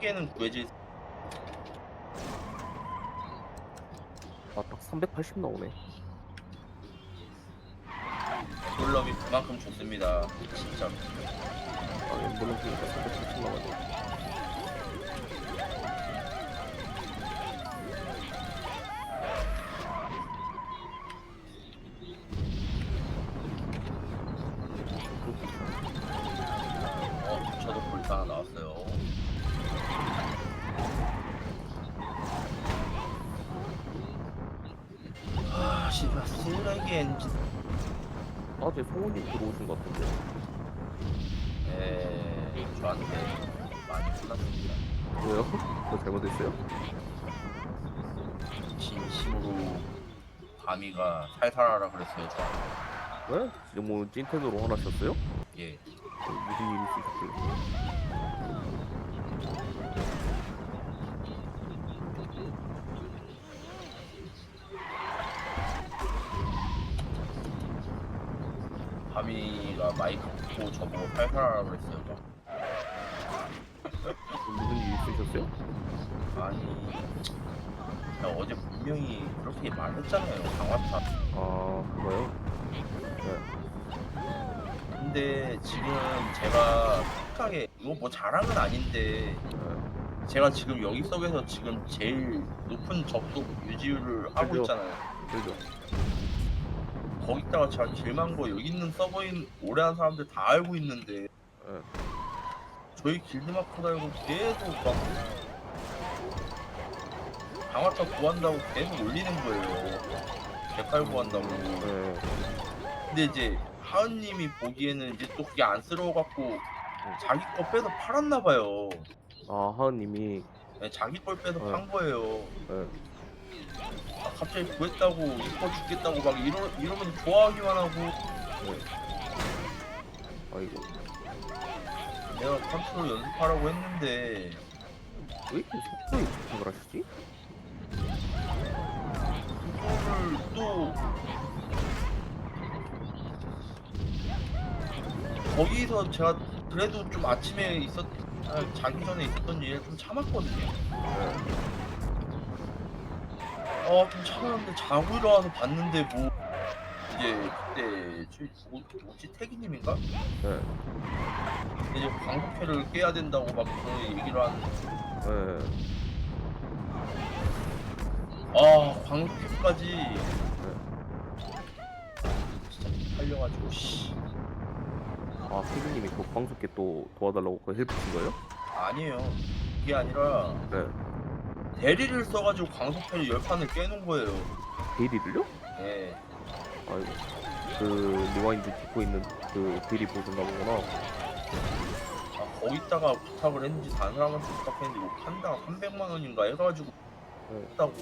개는 구해질 아딱 380 나오네 엠블럼이 그만큼 좋습니다. 진짜. 아 엠블럼 보니까 380 나가네 어, 저도 하나 나왔어요. 아, 쓰레기 엔 진. 아제 성훈님 들어오신 것 같은데 에, 저한테 많이 혼났습니다. 왜요? 뭐 잘못했어요? 진심으로 밤이가 살살하라 그랬어요, 저. 왜? 지금 뭐 찐텐으로 화나셨어요? 예. 무슨 일이 있으셨길래 밤이가 마이크 꽂고 저보고 그랬어요, 저. 무슨 일이 있으셨어요? 아니, 나 어제 분명히 그렇게 말했잖아요, 강화타. 아 그거요? 네 근데 지금 제가 솔직하게 이거 뭐 자랑은 아닌데 네. 제가 지금 여기 속에서 지금 제일 높은 접속 유지율을 하고 그죠. 있잖아요. 그죠? 거기다가 제가 길만 거 여기 있는 서버인 오래 한 사람들 다 알고 있는데 네. 저희 길드마크 달고 계속 막 강화타 구한다고 계속 올리는 거예요. 데칼 구한다고. 네. 근데 이제 하은님이 보기에는 이제 또 그게 안쓰러워갖고 자기 거 빼서 팔았나 봐요. 아 하은님이 네, 자기 걸 빼서 네. 판 거예요. 네. 아, 갑자기 구했다고 이뻐 죽겠다고 막 이러 이러면 좋아하기만 하고 네. 아이고 내가 컨트롤 연습하라고 했는데 왜 이렇게 속도에 집중을 하시지? 그거를 또 거기서 제가 그래도 좀 아침에 있었 아, 자기 전에 있었던 일을 좀 참았거든요. 어, 좀 참았는데 자고 일어나서 봤는데 뭐 이제 그때 뭐, 뭐지 태기님인가? 네. 이제 광고회를 깨야 된다고 막 그런 얘기를 하는데 네. 아 광고회까지 진짜 팔려가지고 씨아 태균님이 그 광속계 또 도와달라고 그 헬프 친 거예요? 아니에요 그게 아니라 네. 대리를 써가지고 광속회를 열 판을 깨놓은 거예요 데이리를요? 예 아이고 그 리와인드 찍고 있는 그 데이리 보셨나 보구나 아, 거기다가 부탁을 했는지 다른 사람한테 부탁했는데 뭐 판다가 300만 원인가 해가지고 네. 했다고